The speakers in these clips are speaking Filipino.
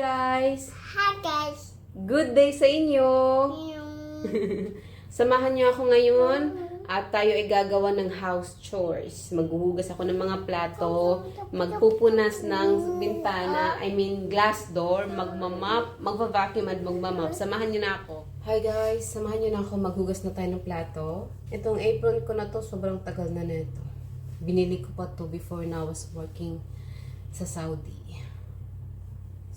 guys! Hi guys. Good day sa inyo! Samahan niyo ako ngayon at tayo ay gagawa ng house chores. Maghuhugas ako ng mga plato, magpupunas ng bintana, I mean glass door, magmamap, magva-vacuum at magmamap. Samahan niyo na ako. Hi guys! Samahan niyo na ako maghugas na tayo ng plato. Itong apron ko na to, sobrang tagal na nito. Binili ko pa to before na I was working sa Saudi.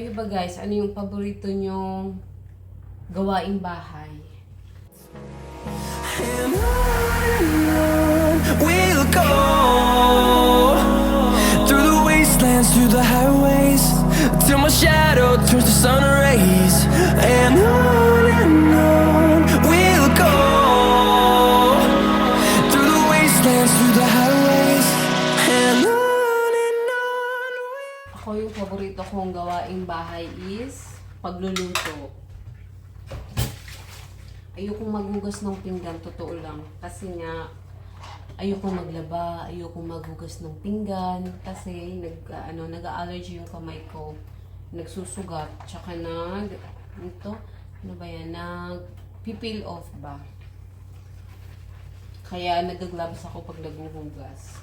Kayo ba guys, ano yung paborito nyong gawaing bahay? And on and on we'll go paborito kong gawaing bahay is pagluluto. Ayokong maghugas ng pinggan, totoo lang. Kasi nga, ayokong maglaba, ayokong maghugas ng pinggan. Kasi nag, ano, nag-allergy yung kamay ko. Nagsusugat. Tsaka nag, ito, ano ba yan, nag, pipil off ba? Kaya nag-gloves ako pag naghuhugas.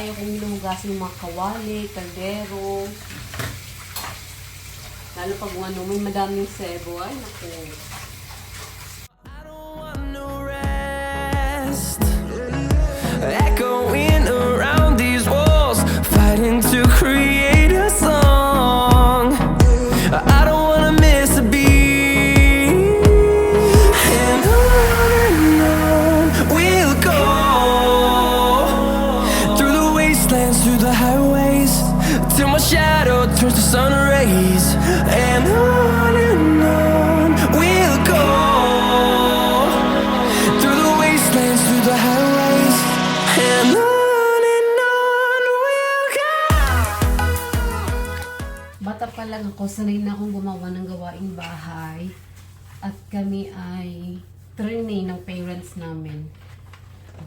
Pinakaayaw kong hinuhugasin yung mga kawali, kaldero. Lalo pag ano, may madaming sebo. Ay, naku. Echoing around these walls Fighting to create pa lang ako, sanay na akong gumawa ng gawaing bahay. At kami ay trainee ng parents namin.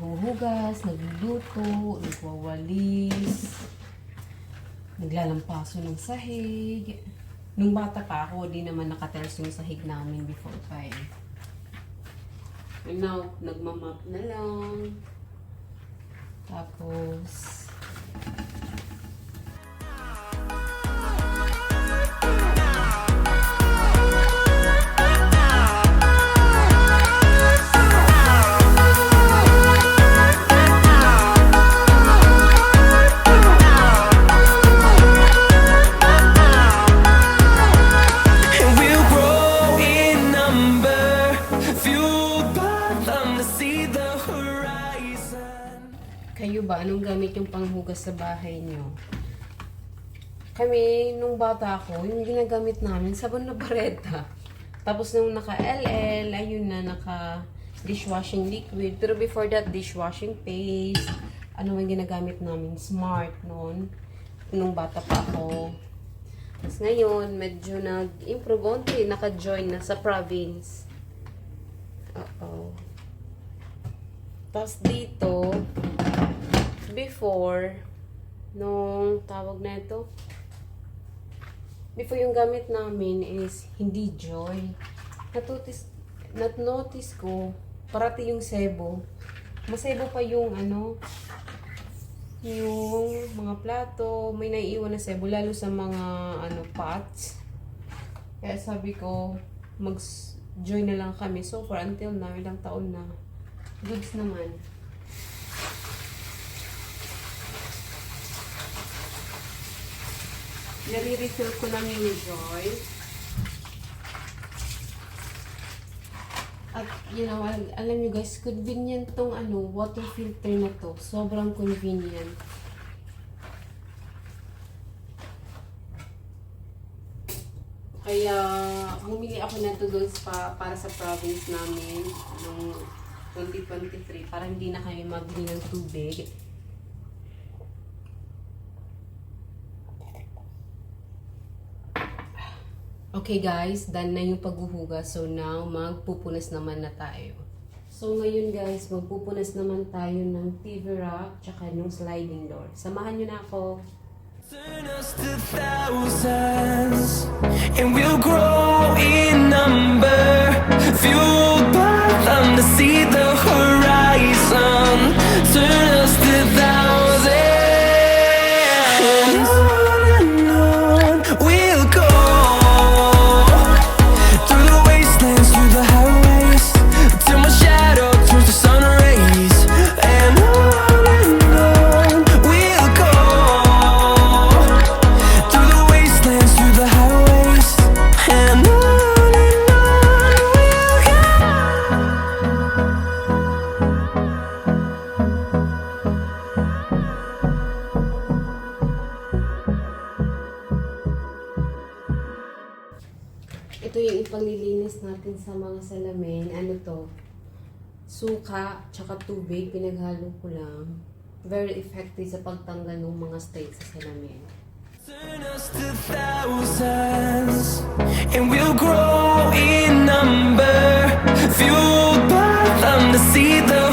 Huhugas, nagluluto, nagwawalis, naglalampaso ng sahig. Nung bata pa ako, di naman nakatels yung sahig namin before pa eh. And now, nagmamap na lang. Tapos, panghugas sa bahay nyo? Kami, nung bata ako, yung ginagamit namin, sabon na bareta. Tapos nung naka-LL, ayun na, naka dishwashing liquid. Pero before that, dishwashing paste. Ano yung ginagamit namin? Smart noon. Nung bata pa ako. Tapos ngayon, medyo nag-improve onti. Naka-join na sa province. Oo. Tapos dito, before, nung tawag na ito, before yung gamit namin is hindi joy. Natutis, nat-notice ko, parati yung sebo. Masebo pa yung ano, yung mga plato, may naiiwan na sebo, lalo sa mga ano pots. Kaya sabi ko, mag-join na lang kami. So far, until now, ilang taon na. Goods naman. Nare-refill ko lang yung Joy. At, you know, al- alam nyo guys, convenient tong ano, water filter na to. Sobrang convenient. Kaya, bumili ako na to doon pa, para sa province namin noong 2023 para hindi na kami mabili ng tubig. Okay guys, done na yung paghuhugas. So now, magpupunas naman na tayo. So ngayon guys, magpupunas naman tayo ng TV rack tsaka ng sliding door. Samahan nyo na ako. Turn us to thousands, and we'll grow in number. Fueled by them to see the sa mga salamin. Ano to? Suka, tsaka tubig. Pinaghalo ko lang. Very effective sa pagtanggal ng mga stains sa salamin. Turn us to thousands, and we'll grow in number. Fueled by them to see the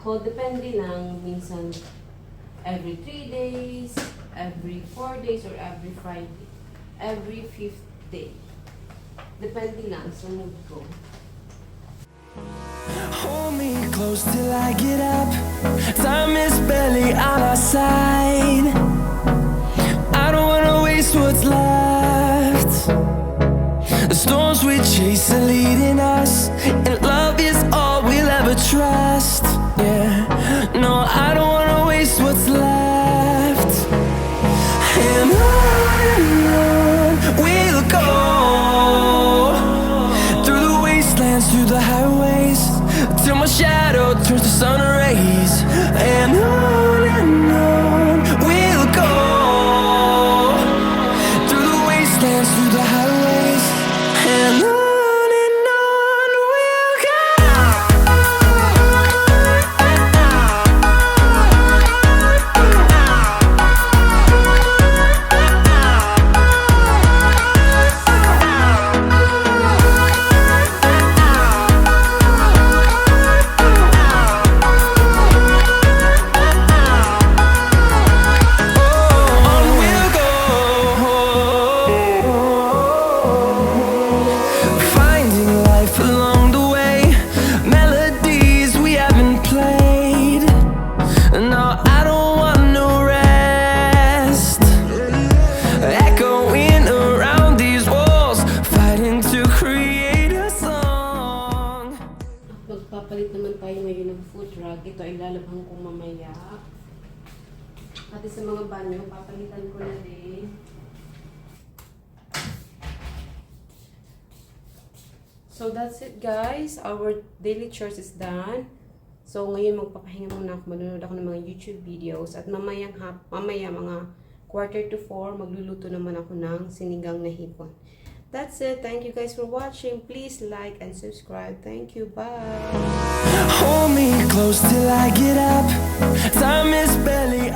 Ako, depende lang. Minsan, every 3 days, every 4 days, or every Friday. Every 5th day. Depende lang sa mood ko. Hold me close till I get up. Time is barely on our side. I don't wanna waste what's left. The storms we chase are leading us, banyo, papalitan ko na din. So that's it guys. Our daily chores is done. So ngayon magpapahinga muna ako. Manunod ako ng mga YouTube videos. At mamayang hap, mamaya mga quarter to four, magluluto naman ako ng sinigang na hipon. That's it. Thank you guys for watching. Please like and subscribe. Thank you. Bye. Hold me close till I get up. Time is barely